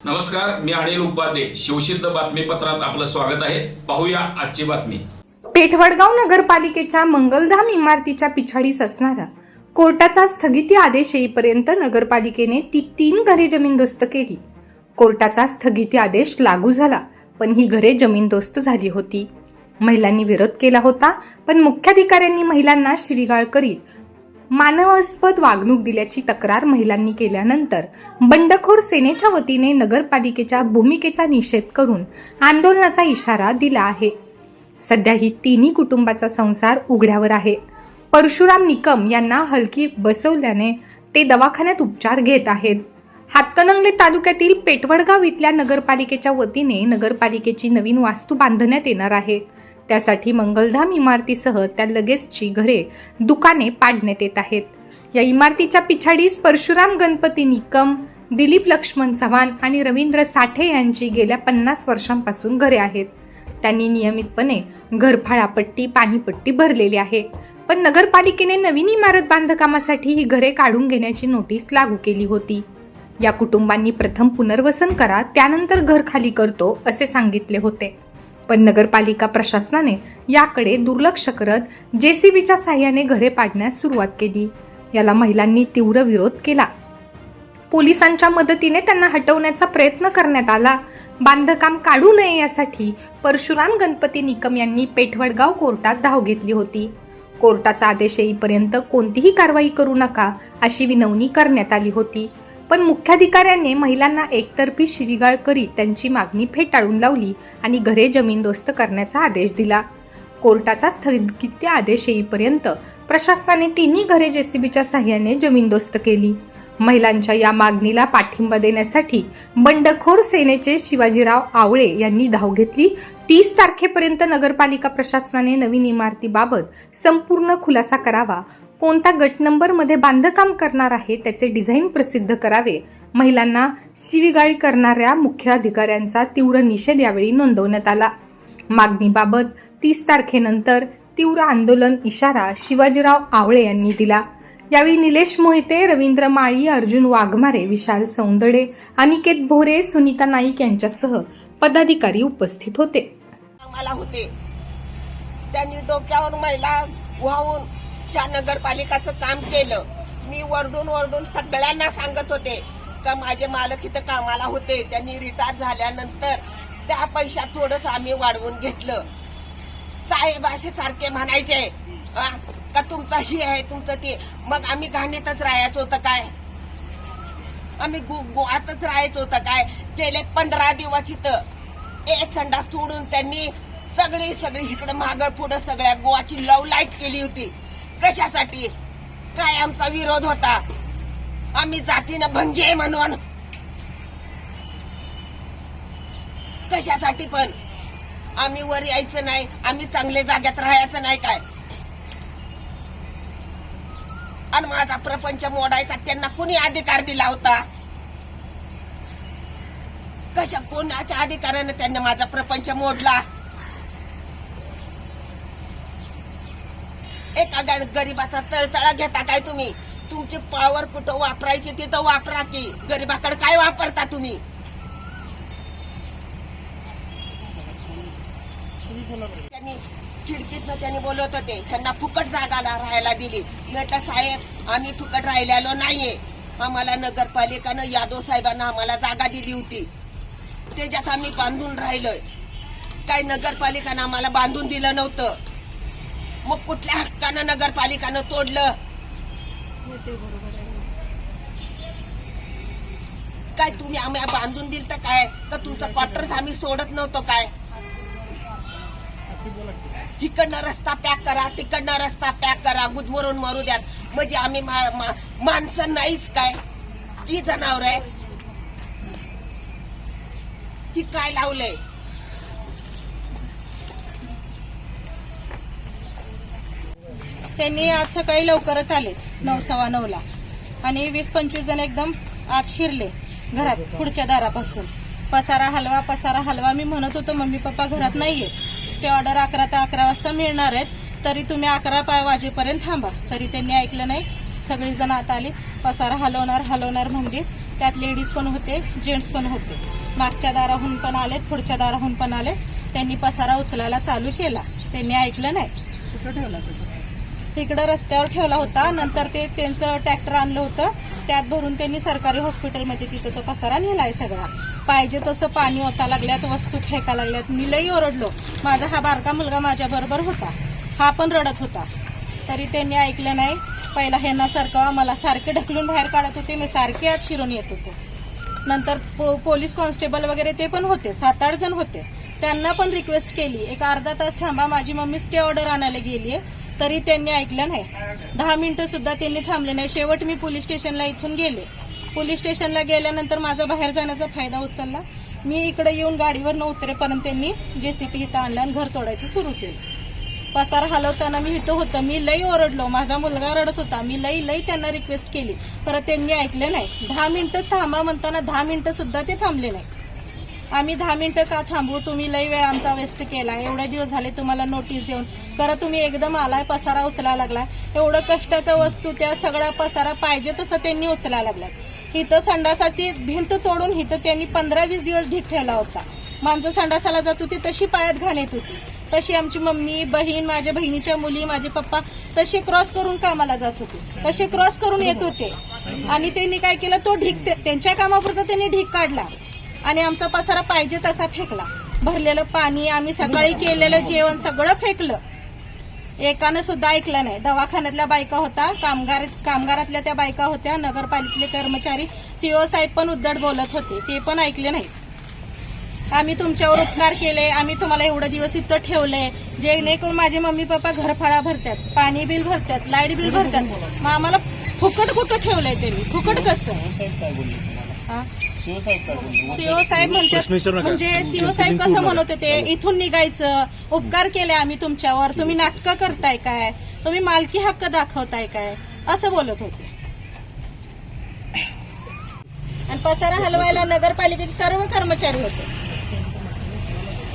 नमस्कार मी अनिल उपाध्ये. शिवसिद्ध बातमीपत्रात आपलं स्वागत आहे. पाहूया आजची बातमी. पेठवडगाव नगरपालिकेच्या मंगलधाम इमारतीच्या पिछाडीस असणारा कोर्टाचा स्थगिती आदेश येईपर्यंत नगरपालिकेने ती तीन घरे जमीनदोस्त केली. कोर्टाचा स्थगिती आदेश लागू झाला पण ही घरे जमीनदोस्त झाली होती. महिलांनी विरोध केला होता पण मुख्याधिकाऱ्यांनी महिलांना शिवीगाळ करीत मानवास्पद वागणूक दिल्याची तक्रार महिलांनी केल्यानंतर बंडखोर सेनेच्या वतीने नगरपालिकेच्या भूमिकेचा निषेध करून आंदोलनाचा इशारा दिला आहे. सध्या ही तिन्ही कुटुंबाचा संसार उघड्यावर आहे. परशुराम निकम यांना हलकी बसवल्याने ते दवाखान्यात उपचार घेत आहेत. हातकणंगले तालुक्यातील पेटवडगाव इथल्या नगरपालिकेच्या वतीने नगरपालिकेची नवीन वास्तू बांधण्यात येणार आहे. त्यासाठी मंगलधाम इमारतीसह त्या लगेचची घरे दुकाने पाडण्यात येत आहेत. या इमारतीच्या पिछाडीस परशुराम गणपती निकम दिलीप लक्ष्मण चव्हाण आणि रवींद्र साठे यांची गेल्या पन्नास वर्षांपासून घरे आहेत. त्यांनी नियमितपणे घरफाळापट्टी पाणीपट्टी भरलेली आहे. पण नगरपालिकेने नवीन इमारत बांधकामासाठी ही घरे काढून घेण्याची नोटीस लागू केली होती. या कुटुंबांनी प्रथम पुनर्वसन करा त्यानंतर घर खाली करतो असे सांगितले होते. पण नगरपालिका प्रशासनाने याकडे दुर्लक्ष करत जेसीबीच्या साह्याने घरे पाडण्यास सुरुवात केली. याला महिलांनी तीव्र विरोध केला. पोलिसांच्या मदतीने त्यांना हटवण्याचा प्रयत्न करण्यात आला. बांधकाम काढू नये यासाठी परशुराम गणपती निकम यांनी पेठवडगाव कोर्टात धाव घेतली होती. कोर्टाचा आदेश येईपर्यंत कोणतीही कारवाई करू नका अशी विनवणी करण्यात आली होती. पण मुख्याधिकाऱ्यांनी महिलांना एकतर्फी शिवीगाळ करीत त्यांची मागणी फेटाळून लावली आणि घरे जमीनदोस्त करण्याचा आदेश दिला. कोर्टाचा स्थगिती आदेश येईपर्यंत प्रशासनाने तिन्ही घरे जेसीबीच्या साह्याने जमीनदोस्त केली. महिलांच्या या मागणीला पाठिंबा देण्यासाठी बंडखोर सेनेचे शिवाजीराव आवळे यांनी धाव घेतली. तीस तारखेपर्यंत नगरपालिका प्रशासनाने नवीन इमारतीबाबत संपूर्ण खुलासा करावा. कोणता गट नंबरमध्ये बांधकाम करणार आहे त्याचे डिझाईन प्रसिद्ध करावे? महिलांना शिवीगाळी करणाऱ्या मुख्य अधिकाऱ्यांचा तीव्र निषेध यावेळी नोंदवण्यात आला. मागणीबाबत तीस तारखेनंतर तीव्र आंदोलन इशारा शिवाजीराव आवळे यांनी दिला. यावेळी निलेश मोहिते रवींद्र माळी अर्जुन वाघमारे विशाल सौंदडे अनिकेत भोरे सुनीता नाईक यांच्यासह पदाधिकारी उपस्थित होते. आम्हाला होते. त्यांनी डोक्यावर महिला वाहून त्या नगरपालिकाचं काम केलं. मी वरडून वरडून सगळ्यांना सांगत होते. का माझे मालक इथं कामाला होते त्यांनी रिटायर झाल्यानंतर त्या पैशात थोडस आम्ही वाढवून घेतलं. साहेब असे सारखे म्हणायचे का तुमचं ही आहे तुमचं ते. मग आम्ही घाणीतच राहायचं होतं काय? आम्ही गोवातच राहायचं होतं काय? गेले पंधरा दिवस इथं. एक संडास सोडून त्यांनी सगळी सगळी इकडे मागळ पुढं सगळ्या गोवाची लव लाइट केली होती. कशासाठी? काय आमचा विरोध होता? आम्ही जातीनं भंगी आहे म्हणून. कशासाठी पण? आम्ही वर यायचं नाही आम्ही चांगल्या जाग्यात राहायचं नाही काय? आणि माझा प्रपंच मोडायचा त्यांना कुणी अधिकार दिला होता? कशा कोणाच्या अधिकारानं त्यांनी माझा प्रपंच मोडला? एका गरिबाचा गरीबाचा तळतळा घेता काय तुम्ही? तुमची पावर कुठं वापरायची तिथं वापरा की. गरीबाकडे काय वापरता तुम्ही? त्यांनी खिडकीतनं त्यांनी बोलवत होते त्यांना फुकट जागा राहायला दिली. म्हटलं साहेब आम्ही फुकट राहिलेलो नाहीये. आम्हाला नगरपालिकानं यादव साहेबांना आम्हाला जागा दिली होती. त्याच्यात आम्ही बांधून राहिलोय. काही नगरपालिकानं आम्हाला बांधून दिलं नव्हतं. मग कुठल्या हक्कानं नगरपालिकानं तोडलं? काय तुम्ही आम्ही बांधून दिल तर काय? तर तुमचं क्वार्टर्स आम्ही सोडत नव्हतो काय? इकडनं रस्ता पॅक करा तिकडनं रस्ता पॅक करा गुदमरून मरू द्या म्हणजे आम्ही माणसं नाहीच काय? जी जनावर आहे ही काय लावलंय? त्यांनी आज सकाळी लवकरच आले नऊ सव्वा नऊला. आणि वीस पंचवीस जण एकदम आत शिरले घरात पुढच्या दारापासून. पसारा हलवा पसारा हलवा मी म्हणत होतो मम्मी पप्पा घरात नाहीये. स्टे ऑर्डर अकरा ते अकरा वाजता मिळणार आहेत. तरी तुम्ही अकरा पा वाजेपर्यंत थांबा. तरी त्यांनी ऐकलं नाही. सगळेजण आत आले. पसारा हलवणार हलवणार म्हणजे त्यात लेडीज पण होते जेंट्स पण होते. मागच्या दाराहून पण आलेत पुढच्या दाराहून पण आलेत. त्यांनी पसारा उचलायला चालू केला. त्यांनी ऐकलं नाही. कुठं ठेवला तिकडं रस्त्यावर ठेवला होता. नंतर ते त्यांचं ट्रॅक्टर आणलं होतं. त्यात भरून त्यांनी सरकारी हॉस्पिटलमध्ये तिथं तो पसारा नेलाय सगळा. पाहिजे तसं पाणी ओता लागल्यात वस्तू फेका लागल्यात. मी लई ओरडलो. माझा हा बारका मुलगा माझ्या बरोबर होता. हा पण रडत होता. तरी त्यांनी ऐकलं नाही. पहिला ह्यांना सरकवा मला सारखे ढकलून बाहेर काढत होते. मी सारखे आत शिरून येत होतो. नंतर पो- पोलीस कॉन्स्टेबल वगैरे ते पण होते. सात आठ जण होते. त्यांना पण रिक्वेस्ट केली. एक अर्धा तास थांबा माझी मम्मी स्टे ऑर्डर आणायला गेली आहे तरी त्यांनी ऐकलं नाही. दहा मिनिटं सुद्धा त्यांनी थांबले नाही. शेवट मी पोलीस स्टेशनला इथून गेले. पोलीस स्टेशनला गेल्यानंतर माझा बाहेर जाण्याचा फायदा उचलला. मी इकडे येऊन गाडीवर न उतरेपर्यंत त्यांनी जे सी पी इथं आणलं आणि घर तोडायचं सुरू केलं. पसार हलवताना मी इथं होतं. मी लई ओरडलो. माझा मुलगा रडत होता. मी लई लई त्यांना रिक्वेस्ट केली. परत त्यांनी ऐकलं नाही. दहा मिनिटं थांबा म्हणताना दहा मिनिटं सुद्धा ते थांबले नाही. आम्ही दहा मिनिटं का थांबू? तुम्ही लई वेळ आमचा वेस्ट केला. एवढे दिवस झाले तुम्हाला नोटीस देऊन. खरं तुम्ही एकदम आलाय पसारा उचला लागला एवढं कष्टाचा वस्तू त्या सगळा पसारा पाहिजे तसं त्यांनी उचला लागला इथं संडासाची भिंत तोडून इथं त्यांनी पंधरा वीस दिवस ढीक ठेवला होता. माणसं संडासाला जात होती तशी पायात घाण येत होती. तशी आमची मम्मी बहीण माझ्या बहिणीच्या मुली माझे पप्पा तसे क्रॉस करून कामाला जात होते. तसे क्रॉस करून येत होते. आणि त्यांनी काय केलं? तो ढीक ते- त्यांच्या कामापुरता त्यांनी ढीक काढला. आणि आमचा पसारा पाहिजे तसा फेकला. भरलेलं पाणी आम्ही सकाळी केलेलं जेवण सगळं फेकलं. एकानं सुद्धा ऐकलं नाही. दवाखान्यातल्या बायका होता कामगार कामगारातल्या त्या बायका होत्या नगरपालिकेतले कर्मचारी सीओ साहेब पण उद्धट बोलत होते ते पण ऐकले नाही आम्ही तुमच्यावर उपकार केले आम्ही तुम्हाला एवढं दिवस इथं ठेवले जेणेकरून माझे मम्मी पप्पा घरफळा भरतात पाणी बिल भरतात लाइट बिल भरतात. मग आम्हाला फुकट कुठं ठेवलंय त्यांनी. फुकट कसं? हा? सीओ साहेब म्हणतात म्हणजे सीओ साहेब कसं म्हणत होते इथून निघायचं उपकार केले आम्ही तुमच्यावर तुम्ही नाटकं करताय काय? तुम्ही मालकी हक्क दाखवताय काय? असं बोलत होते. आणि पसारा हलवायला नगरपालिकेचे सर्व कर्मचारी होते.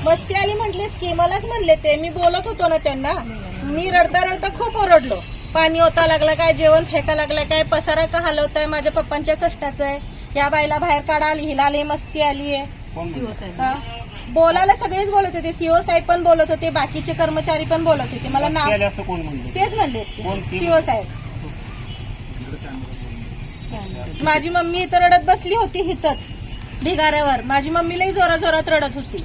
मस्ती आली म्हटलेच की मलाच म्हणले ते मी बोलत होतो ना त्यांना मी रडता रडता खूप ओरडलो. पाणी ओता लागलं काय जेवण फेका लागलं काय पसारा का हलवताय माझ्या पप्पांच्या कष्टाचं आहे. या बाईला बाहेर काढा हिला आली मस्ती आली आहे? हा. बोलायला सगळेच बोलत होते सीओ साहेब पण बोलत होते बाकीचे कर्मचारी पण बोलत होते. मला नाव केले असं कोण म्हणले तेच म्हणले ते? सीओ साहेब. माझी मम्मी इथं रडत बसली होती हिथच ढिगाऱ्यावर. माझी मम्मीलाही जोरा जोरात रडत होती.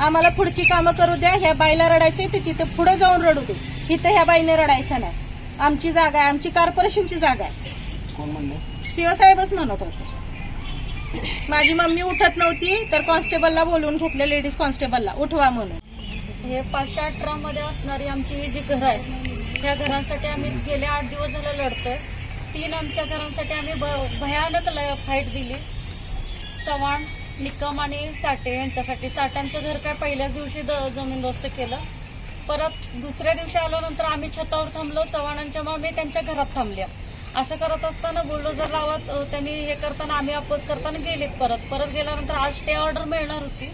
आम्हाला पुढची कामं करू द्या ह्या बाईला रडायचंय तर तिथं पुढे जाऊन रडू दे. इथं ह्या बाईने रडायचं नाही. आमची जागा आहे आमची कॉर्पोरेशनची जागा आहे. कोण म्हणले? सीओ साहेबच म्हणत होते. माझी मम्मी उठत नव्हती तर कॉन्स्टेबलला बोलवून घेतलं लेडीज कॉन्स्टेबलला उठवा म्हणून. हे पाचशे अठरामध्ये असणारी आमची ही जी घरं आहेत त्या घरांसाठी आम्ही गेले आठ दिवस झालं लढतोय. तीन आमच्या घरांसाठी आम्ही ब- भयानक फाईट दिली. चव्हाण निकम आणि साठे यांच्यासाठी. साठ्यांचं घर काय पहिल्याच दिवशी जमीनदोस्त केलं. परत दुसऱ्या दिवशी आल्यानंतर आम्ही छतावर थांबलो. चव्हाणांच्या मागे त्यांच्या घरात थांबल्या. असं करत असताना बुलडोजर लावत त्यांनी हे करताना आम्ही अपोज करताना गेलेत परत. परत गेल्यानंतर आज स्टे ऑर्डर मिळणार होती.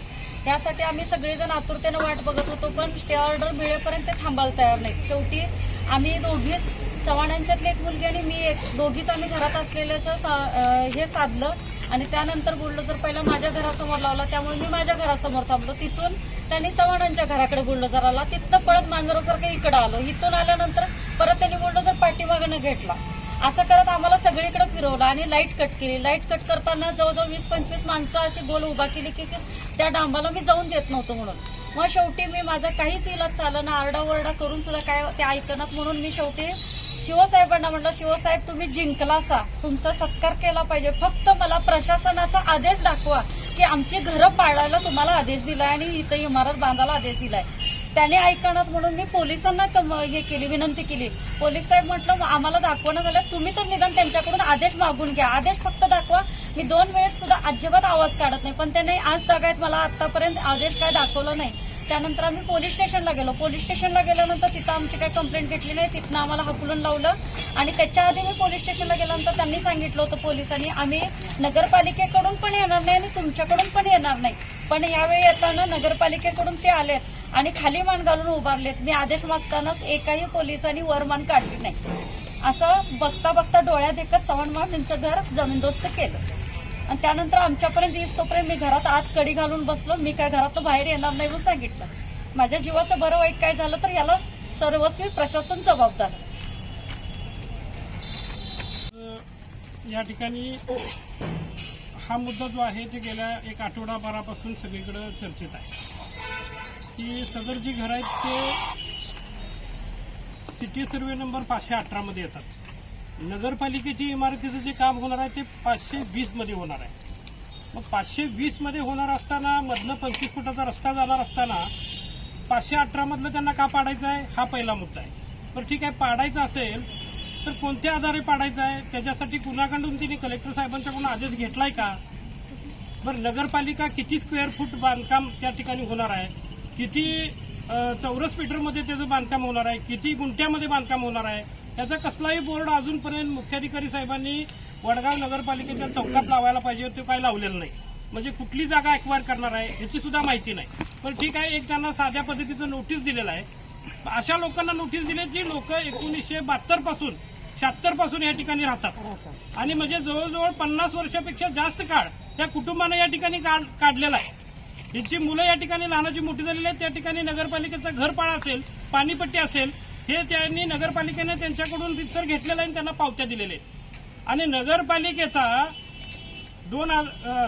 यासाठी आम्ही सगळेजण आतुरतेनं वाट बघत होतो पण स्टे ऑर्डर मिळेपर्यंत ते थांबायला तयार नाहीत. शेवटी आम्ही दोघीच चव्हाणांच्यातली एक मुलगी आणि मी एक दोघीच आम्ही घरात असलेल्याचं सा- हे साधलं आणि त्यानंतर बुलडोजर पहिला माझ्या घरासमोर लावला. त्यामुळे मी माझ्या घरासमोर थांबलो. तिथून त्यांनी चव्हाणांच्या घराकडे बुलडोजर आला. तिथनं पळत मांजरासारखं इकडं आलो. इथून आल्यानंतर परत त्यांनी बुलडोजर पाठीमागनं घेतला. असं करत आम्हाला सगळीकडे फिरवलं आणि लाइट कट केली. लाइट कट करताना जवळजवळ वीस पंचवीस माणसं अशी गोल उभा केली की त्या डांबाला मी जाऊन देत नव्हतो म्हणून. मग शेवटी मी माझा काहीच इलाज चालना आरडाओरडा करून सुद्धा काय ते ऐकनात म्हणून मी शेवटी शिवसाहेबांना म्हटलं शिवसाहेब तुम्ही जिंकलासा तुमचा सत्कार केला पाहिजे. फक्त मला प्रशासनाचा आदेश दाखवा की आमची घरं पाळायला तुम्हाला आदेश दिलाय आणि इथं इमारत बांधायला आदेश दिलाय. त्याने ऐकणार म्हणून मी पोलिसांना हे केली विनंती केली. पोलीस साहेब म्हटलं आम्हाला दाखवणं झालं. तुम्ही तर निदान त्यांच्याकडून आदेश मागून घ्या. आदेश फक्त दाखवा. मी दोन वेळेस सुद्धा अजिबात आवाज काढत नाही. पण त्यांनी आज जागायत मला आतापर्यंत आदेश काय दाखवला नाही. त्यानंतर आम्ही पोलीस स्टेशनला गेलो. पोलीस स्टेशनला गेल्यानंतर तिथं आमची काही कंप्लेंट घेतली नाही. तिथनं आम्हाला हकलून लावलं. आणि त्याच्या आधी मी पोलीस स्टेशनला गेल्यानंतर त्यांनी सांगितलं होतं पोलिसांनी आम्ही नगरपालिकेकडून पण येणार नाही आणि तुमच्याकडून पण येणार नाही. पण यावेळी येताना नगरपालिकेकडून ते आलेत. आणि खाली मान घालून उभारलेत. मी आदेश मागताना एकाही पोलिसांनी वर मान काढली नाही. असं बघता बघता डोळ्यात एकच चव्हाण महाराजांचं घर जमीनदोस्त केलं. आणि त्यानंतर आमच्यापर्यंत येईस तोपर्यंत मी घरात आत कडी घालून बसलो. मी काय घरातून बाहेर येणार नाही म्हणून सांगितलं. माझ्या जीवाचं बरं वाईट काय झालं तर याला सर्वस्वी प्रशासन जबाबदार. या ठिकाणी हा मुद्दा जो आहे ते गेल्या एक आठवडाभरापासून सगळीकडे चर्चेत आहे. ती सदर जी घरं आहेत ते सिटी सर्वे नंबर पाचशे अठरामध्ये येतात. नगरपालिकेची इमारतीचं जे काम होणार आहे ते पाचशे वीसमध्ये होणार आहे. मग पाचशे वीसमध्ये होणार असताना मधनं पंचवीस फुटाचा रस्ता जाणार असताना पाचशे अठरामधलं त्यांना का पाडायचं आहे? हा पहिला मुद्दा आहे. बरं ठीक आहे पाडायचं असेल तर कोणत्या आधारे पाडायचं आहे? त्याच्यासाठी कुणाकडून तिने कलेक्टर साहेबांच्याकडून आदेश घेतलाय का? बरं नगरपालिका किती स्क्वेअर फूट बांधकाम त्या ठिकाणी होणार आहे? किती चौरस मीटरमध्ये त्याचं बांधकाम होणार आहे किती गुंठ्यामध्ये बांधकाम होणार आहे याचा कसलाही बोर्ड अजूनपर्यंत मुख्याधिकारी साहेबांनी वडगाव नगरपालिकेच्या चौकात लावायला पाहिजे तो काय लावलेलं नाही. म्हणजे कुठली जागा ॲक्वायर करणार आहे याची सुद्धा माहिती नाही. पण ठीक आहे एक त्यांना साध्या पद्धतीचं नोटीस दिलेलं आहे. अशा लोकांना नोटीस दिली जी लोक एकोणीसशे बहात्तरपासून शहात्तरपासून या ठिकाणी राहतात. आणि म्हणजे जवळजवळ पन्नास वर्षापेक्षा जास्त काळ त्या कुटुंबानं या ठिकाणी काढ- काढलेला आहे. यांची मुलं या ठिकाणी लहानाची मोठी झालेली आहेत त्या ठिकाणी नगरपालिकेचं घरपाळा असेल पाणीपट्टी असेल हे त्यांनी नगरपालिकेने त्यांच्याकडून रिक्सर घेतलेलं आहे आणि त्यांना पावत्या दिलेल्या आहेत. आणि नगरपालिकेचा दोन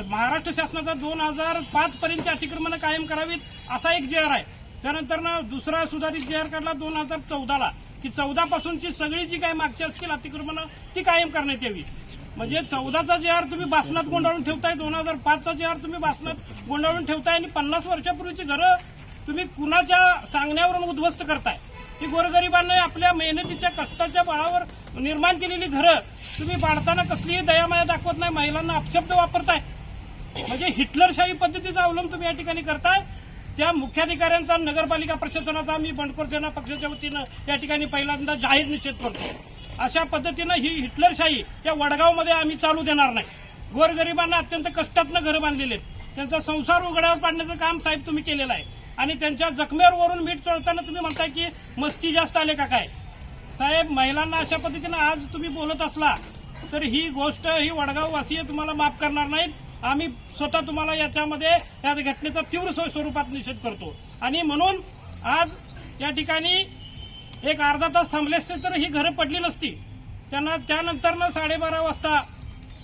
महाराष्ट्र शासनाचा दोन हजार पाच पर्यंतची अतिक्रमणं कायम करावीत असा एक जेअर आहे. त्यानंतर ना दुसरा सुधारित जे काढला दोन हजार चौदाला की चौदा पासूनची सगळी जी काही मागची असतील अतिक्रमणं ती कायम करण्यात यावी. म्हणजे चौदाचा जे आर तुम्ही बासनात गोंडाळून ठेवताय दोन हजार पाचचा जे आर तुम्ही बासनात गोंडाळून ठेवताय आणि पन्नास वर्षापूर्वीची घरं तुम्ही कुणाच्या सांगण्यावरून उद्ध्वस्त करताय? की गोरगरिबांना आपल्या मेहनतीच्या कष्टाच्या बळावर निर्माण केलेली घरं तुम्ही पाडताना कसलीही दयामाया दाखवत नाही महिलांना अपशब्द वापरताय. म्हणजे हिटलरशाही पद्धतीचा अवलंब तुम्ही या ठिकाणी करताय. त्या मुख्याधिकाऱ्यांचा नगरपालिका प्रशासनाचा मी बंडखोर सेना पक्षाच्या वतीनं या ठिकाणी पहिल्यांदा जाहीर निषेध करतो. अशा पद्धतीनं ही हिटलरशाही या वडगावमध्ये आम्ही चालू देणार नाही. गोरगरिबांना अत्यंत कष्टातनं घरं बांधलेले आहेत. त्यांचा संसार उघड्यावर पाडण्याचं काम साहेब तुम्ही केलेलं आहे. आणि त्यांच्या जखमेवर वरून मीठ चढताना तुम्ही म्हणताय की मस्ती जास्त आले का काय? साहेब महिलांना अशा पद्धतीनं आज तुम्ही बोलत असला तर ही गोष्ट ही वडगाव वासीय तुम्हाला माफ करणार नाहीत. आम्ही स्वतः तुम्हाला याच्यामध्ये या घटनेचा तीव्र स्वरूपात निषेध करतो. आणि म्हणून आज या ठिकाणी एक अर्धा तास थांबले असते तर ही घरं पडली नसती. त्यांना त्यानंतर साडेबारा वाजता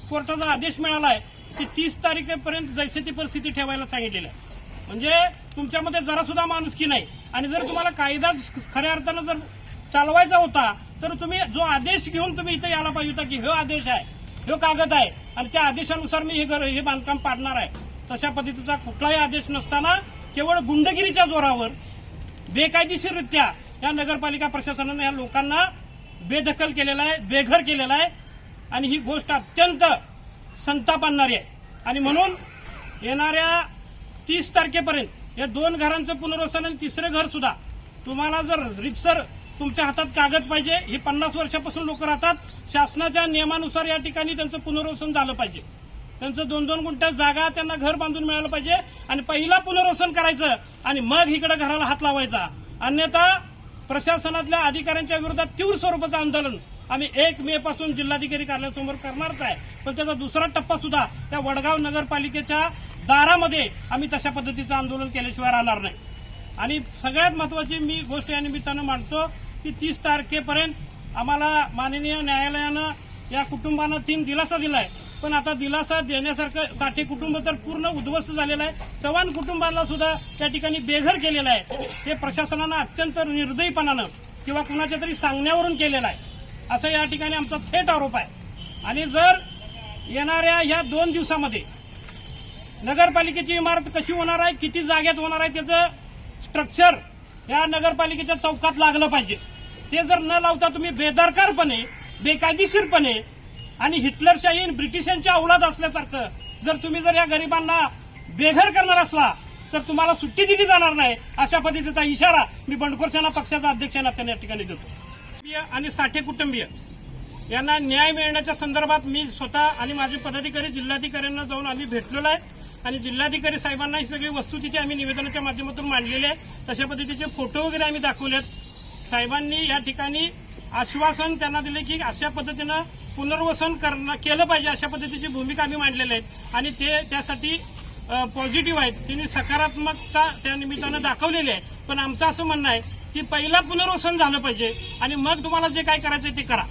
कोर्टाचा आदेश मिळाला आहे की तीस तारखेपर्यंत जैसे ती परिस्थिती ठेवायला सांगितलेलं आहे. म्हणजे तुमच्यामध्ये जरा सुद्धा माणुसकी नाही. आणि जर तुम्हाला कायदा खऱ्या अर्थानं जर चालवायचा होता तर तुम्ही जो आदेश घेऊन तुम्ही इथे यायला पाहिजे होता की हा आदेश आहे हा कागद आहे आणि त्या आदेशानुसार मी हे घर हे बांधकाम पाडणार आहे. तशा पद्धतीचा कुठलाही आदेश नसताना केवळ गुंडगिरीच्या जोरावर बेकायदेशीररित्या या नगरपालिका प्रशासनानं या लोकांना बेदखल केलेला आहे बेघर केलेला आहे. आणि ही गोष्ट अत्यंत संताप आणणारी आहे. आणि म्हणून येणाऱ्या तीस तारखेपर्यंत या दोन घरांचं पुनर्वसन आणि तिसरं घर सुद्धा तुम्हाला जर रितसर तुमच्या हातात कागद पाहिजे ही पन्नास वर्षापासून लोक राहतात शासनाच्या नियमानुसार या ठिकाणी त्यांचं पुनर्वसन झालं पाहिजे. त्यांचं दोन दोन गुंठ्या जागा त्यांना घर बांधून मिळालं पाहिजे. आणि पहिला पुनर्वसन करायचं आणि मग इकडे घराला हात लावायचा. अन्यथा प्रशासनातल्या अधिकाऱ्यांच्या विरोधात तीव्र स्वरूपाचं आंदोलन आम्ही एक मे पासून जिल्हाधिकारी कार्यालयासमोर करणारच आहे. पण त्याचा दुसरा टप्पा सुद्धा त्या वडगाव नगरपालिकेच्या दारामध्ये आम्ही तशा पद्धतीचं आंदोलन केल्याशिवाय राहणार नाही. आणि सगळ्यात महत्वाची मी गोष्ट या निमित्तानं मांडतो की तीस तारखेपर्यंत आम्हाला माननीय न्यायालयानं या कुटुंबांना तीन दिलासा दिलाय. पण आता दिलासा देण्यासारखं साठी कुटुंब तर पूर्ण उद्ध्वस्त झालेलं आहे. चव्हाण कुटुंबाला सुद्धा त्या ठिकाणी बेघर केलेलं आहे. हे प्रशासनानं अत्यंत निर्दयीपणानं किंवा कुणाच्या तरी सांगण्यावरून केलेलं आहे. असं या ठिकाणी आमचा थेट आरोप आहे. आणि जर येणाऱ्या या दोन दिवसामध्ये नगरपालिकेची इमारत कशी होणार आहे किती जागेत होणार आहे त्याचं स्ट्रक्चर या नगरपालिकेच्या चौकात लागलं पाहिजे. ते जर न लावता तुम्ही बेदरकारपणे बेकायदेशीरपणे आणि हिटलरशाही ब्रिटिशांच्या अवलाद असल्यासारखं. जर तुम्ही जर या गरिबांना बेघर करणार असला तर तुम्हाला सुट्टी दिली जाणार नाही. अशा पद्धतीचा इशारा मी बंडखोर सेना पक्षाचा अध्यक्ष त्यांना या ठिकाणी देतो. आणि साठे कुटुंबीय यांना न्याय मिळण्याच्या संदर्भात मी स्वतः आणि माझे पदाधिकारी जिल्हाधिकाऱ्यांना जाऊन आम्ही भेटलेलो आहे. आणि जिल्हाधिकारी साहेबांना ही सगळी वस्तुस्थिती आम्ही निवेदनाच्या माध्यमातून मांडलेली आहे. तशा पद्धतीचे फोटो वगैरे आम्ही दाखवलेत. साहेबांनी या ठिकाणी आश्वासन त्यांना दिले की अशा पद्धतीनं पुनर्वसन करणं केलं पाहिजे अशा पद्धतीची भूमिका आम्ही मांडलेल्या आहेत. आणि ते त्यासाठी पॉझिटिव्ह आहेत. त्यांनी सकारात्मकता त्या निमित्तानं दाखवलेली आहे. पण आमचं असं म्हणणं आहे की पहिला पुनर्वसन झालं पाहिजे. आणि मग तुम्हाला जे काय करायचं ते करा.